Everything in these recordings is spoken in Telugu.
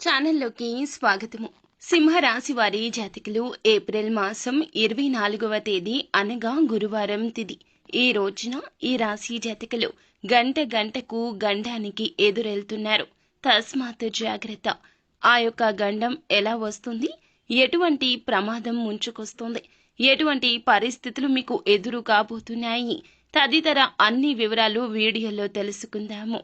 ఛానల్లోకి స్వాగతము. సింహరాశి వారి జాతకులు ఏప్రిల్ మాసం ఇరవై నాలుగవ తేదీ అనగా గురువారం తిది. ఈ రోజున ఈ రాశి జాతకులు గంట గంటకు గండానికి ఎదురెళ్తున్నారు. తస్మాత్ జాగ్రత్త. ఆ యొక్క గండం ఎలా వస్తుంది? ఎటువంటి ప్రమాదం ముంచుకొస్తుంది? ఎటువంటి పరిస్థితులు మీకు ఎదురు కాబోతున్నాయి తదితర అన్ని వివరాలు వీడియోలో తెలుసుకుందాము.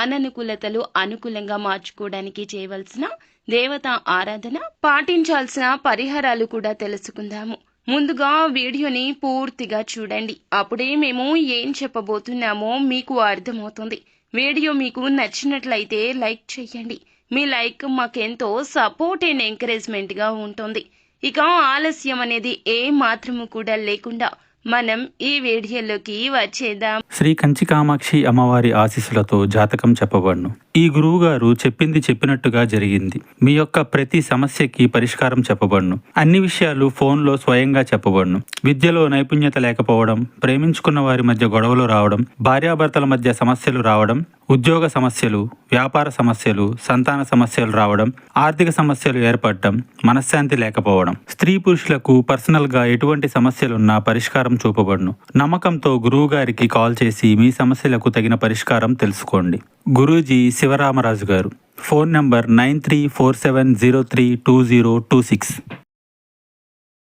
అననుకూలతలు అనుకూలంగా మార్చుకోవడానికి చేయవలసిన దేవత ఆరాధన పాటించాల్సిన పరిహారాలు కూడా తెలుసుకుందాము. ముందుగా వీడియోని పూర్తిగా చూడండి. అప్పుడే మేము ఏం చెప్పబోతున్నామో మీకు అర్థమవుతుంది. వీడియో మీకు నచ్చినట్లయితే లైక్ చేయండి. మీ లైక్ మాకెంతో సపోర్ట్ అండ్ ఎంకరేజ్మెంట్గా ఉంటుంది. ఇక ఆలస్యం అనేది ఏ మాత్రము కూడా లేకుండా మనం ఈ వీడియోలోకి వచ్చేద్దాం. శ్రీ కంచి కామాక్షి అమ్మవారి ఆశీస్సులతో జాతకం చెప్పబడును. ఈ గురువుగారు చెప్పింది చెప్పినట్టుగా జరిగింది. మీ యొక్క ప్రతి సమస్యకి పరిష్కారం చెప్పబడును. అన్ని విషయాలు ఫోన్లో స్వయంగా చెప్పబడును. విద్యలో నైపుణ్యత లేకపోవడం ప్రేమించుకున్న వారి మధ్య గొడవలు రావడం భార్యాభర్తల మధ్య సమస్యలు రావడం ఉద్యోగ సమస్యలు వ్యాపార సమస్యలు సంతాన సమస్యలు రావడం ఆర్థిక సమస్యలు ఏర్పడటం మనశ్శాంతి లేకపోవడం. స్త్రీ పురుషులకు పర్సనల్గా ఎటువంటి సమస్యలున్నా పరిష్కారం చూపబడును. నమ్మకంతో గురువుగారికి కాల్ చేసి మీ సమస్యలకు తగిన పరిష్కారం తెలుసుకోండి. గురూజీ శివరామరాజు గారు. Phone number nine three four seven zero three two zero two six.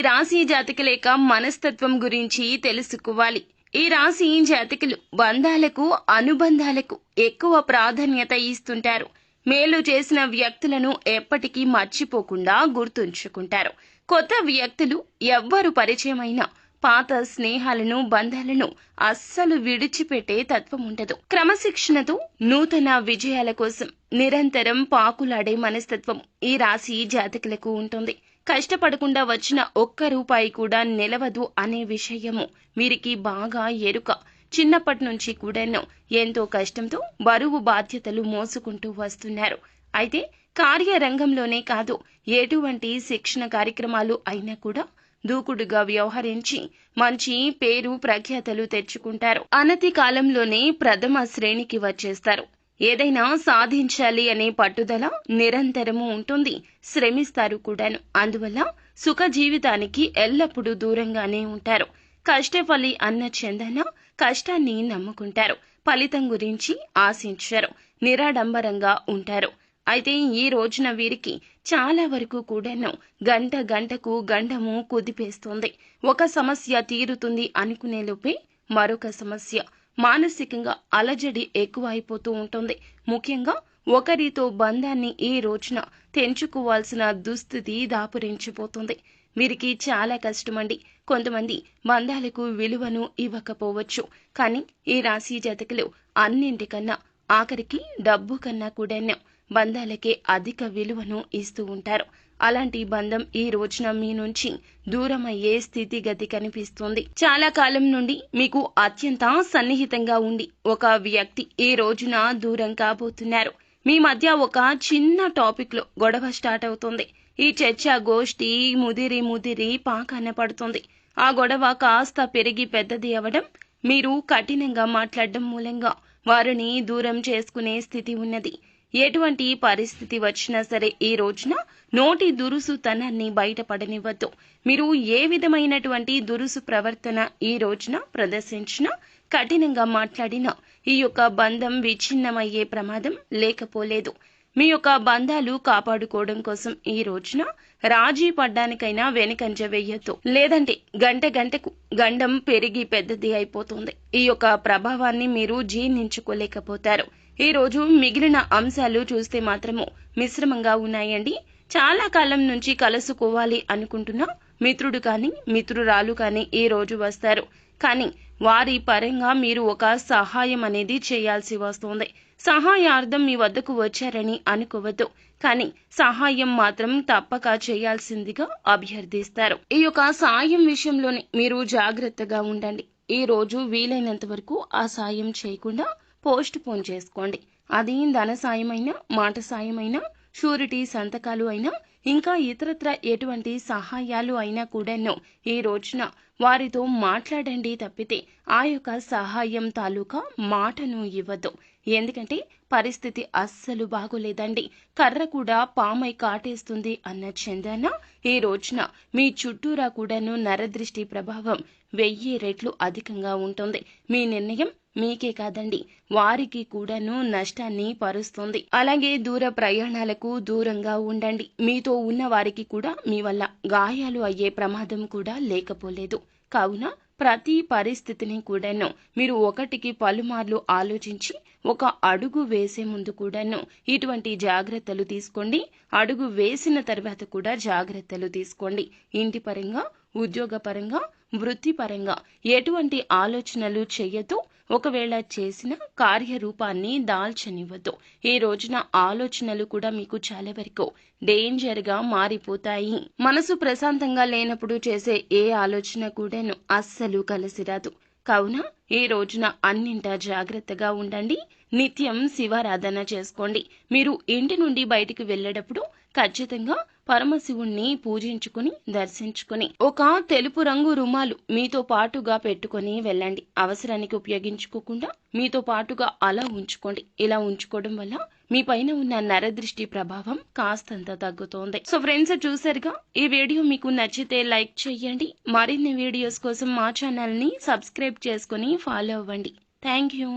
రాశి జాతకుల లేక మనస్తత్వం గురించి తెలుసుకోవాలి. ఈ రాశి జాతకులు బంధాలకు అనుబంధాలకు ఎక్కువ ప్రాధాన్యత ఇస్తుంటారు. మేలు చేసిన వ్యక్తులను ఎప్పటికీ మర్చిపోకుండా గుర్తుంచుకుంటారు. కొత్త వ్యక్తులు ఎవ్వరు పరిచయమైనా పాత స్నేహాలను బంధాలను అస్సలు విడిచిపెట్టే తత్వం ఉండదు. క్రమశిక్షణతో నూతన విజయాల కోసం నిరంతరం పాకులాడే మనస్తత్వం ఈ రాశి జాతకులకు ఉంటుంది. కష్టపడకుండా వచ్చిన ఒక్క రూపాయి కూడా నిలవదు అనే విషయము వీరికి బాగా ఎరుక. చిన్నప్పటి నుంచి కూడాను ఎంతో కష్టంతో బరువు బాధ్యతలు మోసుకుంటూ వస్తున్నారు. అయితే కార్యరంగంలోనే కాదు ఎటువంటి శిక్షణ కార్యక్రమాలు అయినా కూడా దూకుడుగా వ్యవహరించి మంచి పేరు ప్రఖ్యాతలు తెచ్చుకుంటారు. అనతి కాలంలోనే ప్రథమ శ్రేణికి వచ్చేస్తారు. ఏదైనా సాధించాలి అనే పట్టుదల నిరంతరము ఉంటుంది. శ్రమిస్తారు కూడాను. అందువల్ల సుఖ జీవితానికి ఎల్లప్పుడూ దూరంగానే ఉంటారు. కష్టఫలి అన్న చందన కష్టాన్ని నమ్ముకుంటారు. ఫలితం గురించి ఆశించరు. నిరాడంబరంగా ఉంటారు. అయితే ఈ రోజున వీరికి చాలా వరకు కూడాను గంట గంటకు గండము కుదిపేస్తుంది. ఒక సమస్య తీరుతుంది అనుకునే లోపే మరొక సమస్య మానసికంగా అలజడి ఎక్కువ అయిపోతూ ఉంటుంది. ముఖ్యంగా ఒకరితో బంధాన్ని ఈ రోజున తెంచుకోవాల్సిన దుస్థితి దాపురించిపోతుంది. వీరికి చాలా కష్టమండి. కొంతమంది బంధాలకు విలువను ఇవ్వకపోవచ్చు. కానీ ఈ రాశి జాతకులు అన్నింటికన్నా ఆఖరికి డబ్బు కన్నా కూడాను బంధాలకే అధిక విలువను ఇస్తూ ఉంటారు. అలాంటి బంధం ఈ రోజున మీ నుంచి దూరమయ్యే స్థితిగతి కనిపిస్తుంది. చాలా కాలం నుండి మీకు అత్యంత సన్నిహితంగా ఉండి ఒక వ్యక్తి ఈ రోజున దూరం కాబోతున్నారు. మీ మధ్య ఒక చిన్న టాపిక్లో గొడవ స్టార్ట్ అవుతుంది. ఈ చర్చ గోష్ఠి ముదిరి ముదిరి పాకాన పడుతుంది. ఆ గొడవ కాస్త పెరిగి పెద్దది అవ్వడం మీరు కఠినంగా మాట్లాడడం మూలంగా వారిని దూరం చేసుకునే స్థితి ఉన్నది. ఎటువంటి పరిస్థితి వచ్చినా సరే ఈ రోజున నోటి దురుసుతనాన్ని బయటపడనివ్వద్దు మీరు ఏ విధమైనటువంటి దురుసు ప్రవర్తన ఈ రోజున ప్రదర్శించినా కఠినంగా మాట్లాడినా ఈ యొక్క బంధం విచ్ఛిన్నమయ్యే ప్రమాదం లేకపోలేదు. మీ యొక్క బంధాలు కాపాడుకోవడం కోసం ఈ రోజున రాజీ పడ్డానికైనా వెనుకంజ వెయ్యొద్దు లేదంటే గంట గంటకు గండం పెరిగి పెద్దది అయిపోతుంది. ఈ యొక్క ప్రభావాన్ని మీరు జీర్ణించుకోలేకపోతారు. ఈ రోజు మిగిలిన అంశాలు చూస్తే మాత్రము మిశ్రమంగా ఉన్నాయండి. చాలా కాలం నుంచి కలుసుకోవాలి అనుకుంటున్న మిత్రుడు కానీ మిత్రురాలు కానీ ఈ రోజు వస్తారు. కానీ వారి పరంగా మీరు ఒక సహాయం అనేది చేయాల్సి వస్తుంది. సహాయార్థం మీ వద్దకు వచ్చారని అనుకోవద్దు. కానీ సహాయం మాత్రం తప్పక చేయాల్సిందిగా అభ్యర్థిస్తారు. ఈ యొక్క సాయం విషయంలోనే మీరు జాగ్రత్తగా ఉండండి. ఈ రోజు వీలైనంత వరకు ఆ సాయం చేయకుండా పోస్ట్ పోన్ చేసుకోండి. అది ధన సాయమైనా మాట సాయమైనా షూరిటీ సంతకాలు అయినా ఇంకా ఇతరత్ర ఎటువంటి సహాయాలు అయినా కూడాను ఈ రోజున వారితో మాట్లాడండి తప్పితే ఆ యొక్క సహాయం తాలూకా మాటను ఇవ్వద్దు ఎందుకంటే పరిస్థితి అస్సలు బాగోలేదండి. కర్ర కూడా పామై కాటేస్తుంది అన్న చందన ఈ రోజున మీ చుట్టూరా కూడాను నరదృష్టి ప్రభావం వెయ్యి రెట్లు అధికంగా ఉంటుంది. మీ నిర్ణయం మీకే కాదండి. వారికి కూడాను నష్టాన్ని పరుస్తుంది. అలాగే దూర ప్రయాణాలకు దూరంగా ఉండండి. మీతో ఉన్న వారికి కూడా మీ వల్ల గాయాలు అయ్యే ప్రమాదం కూడా లేకపోలేదు. కావున ప్రతి పరిస్థితిని కూడాను మీరు ఒకటికి పలుమార్లు ఆలోచించి ఒక అడుగు వేసే ముందు కూడాను ఇటువంటి జాగ్రత్తలు తీసుకోండి. అడుగు వేసిన తర్వాత కూడా జాగ్రత్తలు తీసుకోండి. ఇంటి పరంగా ఉద్యోగపరంగా వృత్తిపరంగా ఎటువంటి ఆలోచనలు చెయ్యొద్దు ఒకవేళ చేసిన కార్యరూపాన్ని దాల్చనివ్వద్దు ఈ రోజున ఆలోచనలు కూడా మీకు చాలా వరకు డేంజర్గా మారిపోతాయి. మనసు ప్రశాంతంగా లేనప్పుడు చేసే ఏ ఆలోచన కూడాను అస్సలు కలిసి రాదు కావున ఈ రోజున అన్నింటా జాగ్రత్తగా ఉండండి. నిత్యం శివారాధన చేసుకోండి. మీరు ఇంటి నుండి బయటికి వెళ్ళేటప్పుడు ఖచ్చితంగా పరమశివుణ్ణి పూజించుకుని దర్శించుకుని ఒక తెలుపు రంగు రుమాలు మీతో పాటుగా పెట్టుకొని వెళ్ళండి. అవసరానికి ఉపయోగించుకోకుండా మీతో పాటుగా అలా ఉంచుకోండి. ఇలా ఉంచుకోవడం వల్ల మీ పైన ఉన్న నరదృష్టి ప్రభావం కాస్తంత తగ్గుతోంది. సో ఫ్రెండ్స్ చూసారుగా? ఈ వీడియో మీకు నచ్చితే లైక్ చేయండి. మరిన్ని వీడియోస్ కోసం మా ఛానల్ని సబ్స్క్రైబ్ చేసుకుని ఫాలో అవ్వండి. Thank you